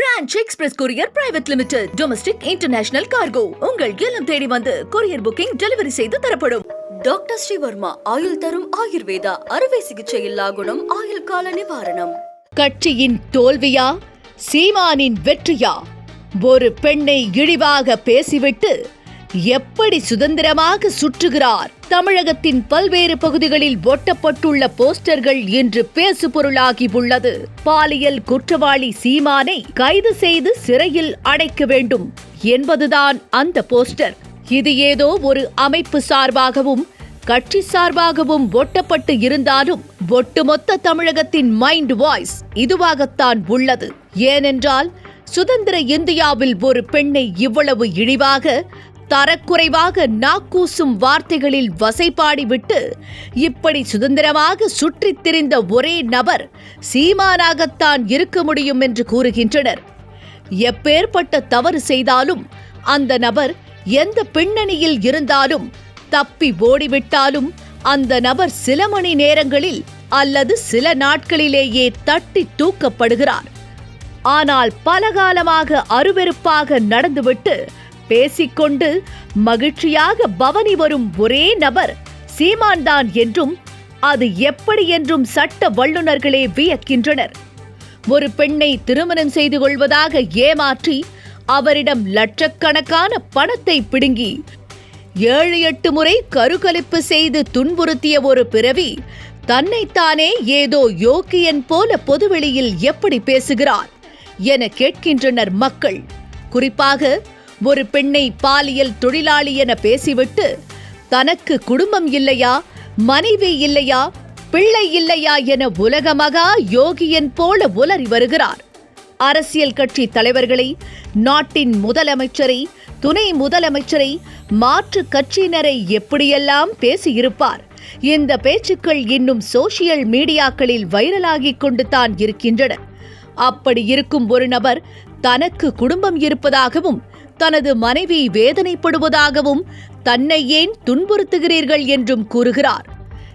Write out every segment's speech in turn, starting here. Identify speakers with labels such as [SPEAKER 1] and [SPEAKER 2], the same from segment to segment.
[SPEAKER 1] Franch express courier private limited domestic international cargo. உங்கள் இல்லம் தேடி வந்து கொரியர் புக்கிங் டெலிவரி செய்து தரப்படும்.
[SPEAKER 2] டாக்டர் ஸ்ரீவர்மா ஆயுள் தரும் ஆயுர்வேதா அறுவை சிகிச்சை இல்லா குணம் ஆயுள் கால நிவாரணம்.
[SPEAKER 1] கட்சியின் தோல்வியா? சீமானின் வெற்றியா? ஒரு பெண்ணை இழிவாக பேசிவிட்டு எப்படி சுதந்திரமாக சுற்றுகிறார்? தமிழகத்தின் பல்வேறு பகுதிகளில் ஒட்டப்பட்டுள்ள போஸ்டர்கள் இன்று பேசு பொருளாகி உள்ளது. பாலியல் குற்றவாளி சீமானை கைது செய்து சிறையில் அடைக்க வேண்டும் என்பதுதான் அந்த போஸ்டர். இது ஏதோ ஒரு அமைப்பு சார்பாகவும் கட்சி சார்பாகவும் ஒட்டப்பட்டு இருந்தாலும் ஒட்டுமொத்த தமிழகத்தின் மைண்ட் வாய்ஸ் இதுவாகத்தான் உள்ளது. ஏனென்றால் சுதந்திர இந்தியாவில் ஒரு பெண்ணை இவ்வளவு இழிவாக தரக்குறைவாக நாக்கூசும் வார்த்தைகளில் வசைபாடிவிட்டு இப்படி சுதந்திரமாக சுற்றித் திரிந்த ஒரே நபர் சீமானாகத்தான் இருக்க முடியும் என்று கூறுகின்றனர். எப்பேற்பட்ட தவறு செய்தாலும் அந்த நபர் எந்த பின்னணியில் இருந்தாலும் தப்பி ஓடிவிட்டாலும் அந்த நபர் சில மணி நேரங்களில் அல்லது சில நாட்களிலேயே தட்டி தூக்கப்படுகிறார். ஆனால் பலகாலமாக அருவெருப்பாக நடந்துவிட்டு பேசிக்கொண்டு மகிழ்ச்சியாக பவனி வரும் ஒரே நபர் சீமான்தான் என்றும் அது எப்படி என்றும் சட்ட வல்லுநர்களே வியக்கின்றனர். ஒரு பெண்ணை திருமணம் செய்து கொள்வதாக ஏமாற்றி அவரிடம் லட்சக்கணக்கான பணத்தை பிடுங்கி ஏழு எட்டு முறை கருகலிப்பு செய்து துன்புறுத்திய ஒரு பிறவி தன்னைத்தானே ஏதோ யோக்கியன் போல பொதுவெளியில் எப்படி பேசுகிறார் என கேட்கின்றனர் மக்கள். குறிப்பாக ஒரு பெண்ணை பாலியல் தொழிலாளி என பேசிவிட்டு தனக்கு குடும்பம் இல்லையா மனைவி இல்லையா பிள்ளை இல்லையா என உலகமகா யோகியன் போல உலறி வருகிறார். அரசியல் கட்சி தலைவர்களை நாட்டின் முதலமைச்சரை துணை முதலமைச்சரை மாற்று கட்சியினரை எப்படியெல்லாம் பேசியிருப்பார்? இந்த பேச்சுக்கள் இன்னும் சோசியல் மீடியாக்களில் வைரலாகிக் கொண்டு தான் இருக்கின்றன. அப்படி இருக்கும் ஒரு நபர் தனக்கு குடும்பம் இருப்பதாகவும் தனது மனைவி வேதனைப்படுவதாகவும் தன்னை ஏன் துன்புறுத்துகிறீர்கள் என்றும் கூறுகிறார்.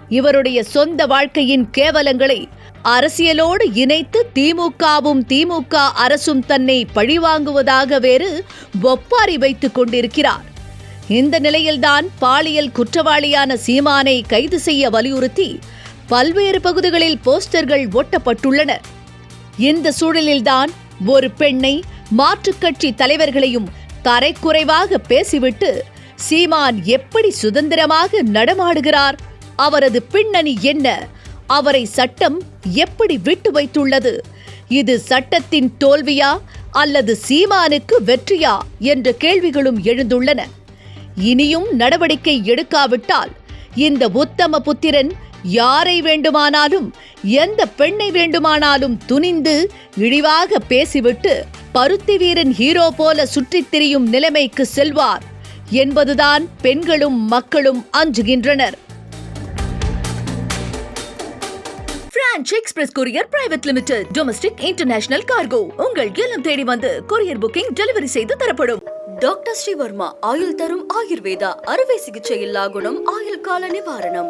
[SPEAKER 1] இவருடைய சொந்த வாழ்க்கையின் கேவலங்களை அரசியலோடு இணைத்து திமுகவும் திமுக அரசும் தன்னை பழிவாங்குவதாக வேறு ஒப்பாரி வைத்துக் கொண்டிருக்கிறார். இந்த நிலையில்தான் பாலியல் குற்றவாளியான சீமானை கைது செய்ய வலியுறுத்தி பல்வேறு பகுதிகளில் போஸ்டர்கள் ஒட்டப்பட்டுள்ளன இந்த சூழலில்தான் ஒரு பெண்ணை மாற்றுக் கட்சி தலைவர்களையும் தரைக்குறைவாக பேசிவிட்டு சீமான் எப்படி சுதந்திரமாக நடமாடுகிறார் அவரது பின்னணி என்ன அவரை சட்டம் எப்படி விட்டு வைத்துள்ளது இது சட்டத்தின் தோல்வியா அல்லது சீமானுக்கு வெற்றியா என்ற கேள்விகளும் எழுந்துள்ளன. இனியும் நடவடிக்கை எடுக்காவிட்டால் இந்த உத்தம புத்திரன் யாரை வேண்டுமானாலும் எந்த பெண்ணை வேண்டுமானாலும் துணிந்து இழிவாக பேசிவிட்டு பருத்தி வீரன் ஹீரோ போல சுற்றித் திரியும் நிலைமைக்கு செல்வார் என்பதுதான் பெண்களும் மக்களும் அஞ்சுகின்றனர். Franch express courier private limited domestic international cargo உங்கள் இல்லம் தேடி வந்து கொரியர் புக்கிங் டெலிவரி செய்து தரப்படும்.
[SPEAKER 2] டாக்டர் ஸ்ரீவர்மா ஆயுள் தரும் ஆயுர்வேதா அறுவை சிகிச்சை இல்லா குணம் ஆயுள் கால நிவாரணம்.